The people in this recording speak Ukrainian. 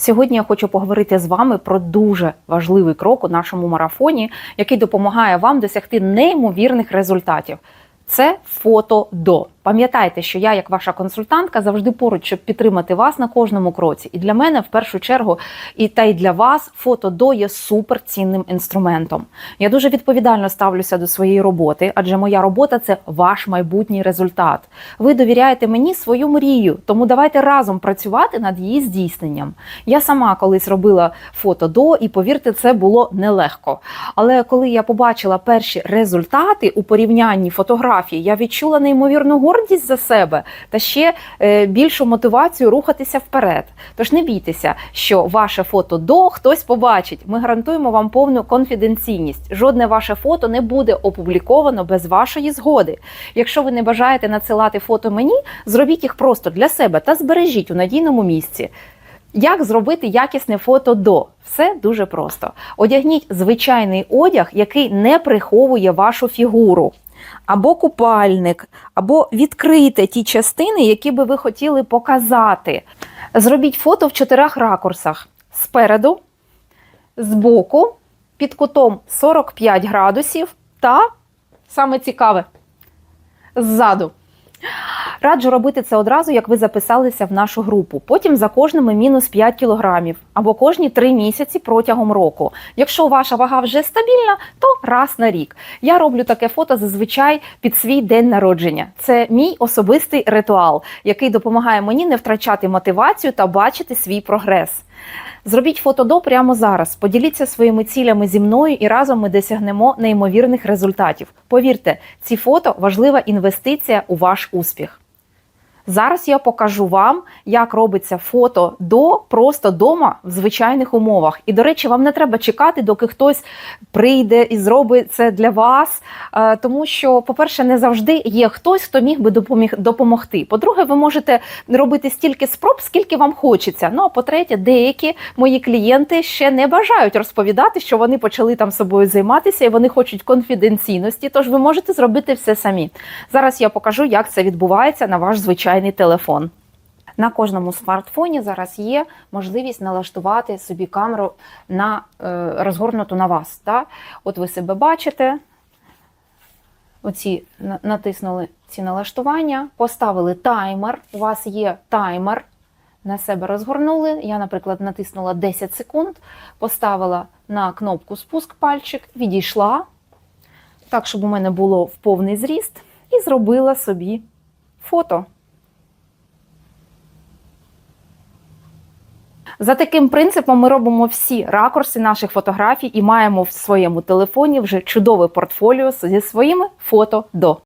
Сьогодні я хочу поговорити з вами про дуже важливий крок у нашому марафоні, який допомагає вам досягти неймовірних результатів. Це фото до. Пам'ятайте, що я, як ваша консультантка, завжди поруч, щоб підтримати вас на кожному кроці. І для мене, в першу чергу, і та й для вас фото до є суперцінним інструментом. Я дуже відповідально ставлюся до своєї роботи, адже моя робота це ваш майбутній результат. Ви довіряєте мені свою мрію, тому давайте разом працювати над її здійсненням. Я сама колись робила фото до, і повірте, це було нелегко. Але коли я побачила перші результати у порівнянні фотографій, я відчула неймовірну гордість за себе та ще е, більшу мотивацію рухатися вперед. Тож не бійтеся, що ваше фото до хтось побачить. Ми гарантуємо вам повну конфіденційність. Жодне ваше фото не буде опубліковано без вашої згоди. Якщо ви не бажаєте надсилати фото мені, зробіть їх просто для себе та збережіть у надійному місці. Як зробити якісне фото до? Все дуже просто. Одягніть звичайний одяг, який не приховує вашу фігуру. Або купальник, або відкрийте ті частини, які би ви хотіли показати. Зробіть фото в чотирьох ракурсах: спереду, збоку, під кутом 45 градусів та саме цікаве ззаду. Раджу робити це одразу, як ви записалися в нашу групу. Потім за кожними мінус 5 кілограмів або кожні 3 місяці протягом року. Якщо ваша вага вже стабільна, то раз на рік. Я роблю таке фото зазвичай під свій день народження. Це мій особистий ритуал, який допомагає мені не втрачати мотивацію та бачити свій прогрес. Зробіть фото до прямо зараз. Поділіться своїми цілями зі мною і разом ми досягнемо неймовірних результатів. Повірте, ці фото важлива інвестиція у ваш успіх. Зараз я покажу вам, як робиться фото до просто дома в звичайних умовах. І, до речі, вам не треба чекати, доки хтось прийде і зробить це для вас. Е, Тому що, по-перше, не завжди є хтось, хто міг би допоміг допомогти. По-друге, ви можете робити стільки спроб, скільки вам хочеться. Ну а по-третє, деякі мої клієнти ще не бажають розповідати, що вони почали там собою займатися і вони хочуть конфіденційності. Тож ви можете зробити все самі. Зараз я покажу, як це відбувається на ваш звичайний телефон. На кожному смартфоні зараз є можливість налаштувати собі камеру на е, розгорнуту на вас. Та? От ви себе бачите, оці натиснули ці налаштування, поставили таймер. У вас є таймер. На себе розгорнули. Я, наприклад, натиснула 10 секунд, поставила на кнопку спуск пальчик, відійшла, так, щоб у мене було в повний зріст, і зробила собі фото. За таким принципом ми робимо всі ракурси наших фотографій і маємо в своєму телефоні вже чудове портфоліо зі своїми фото до.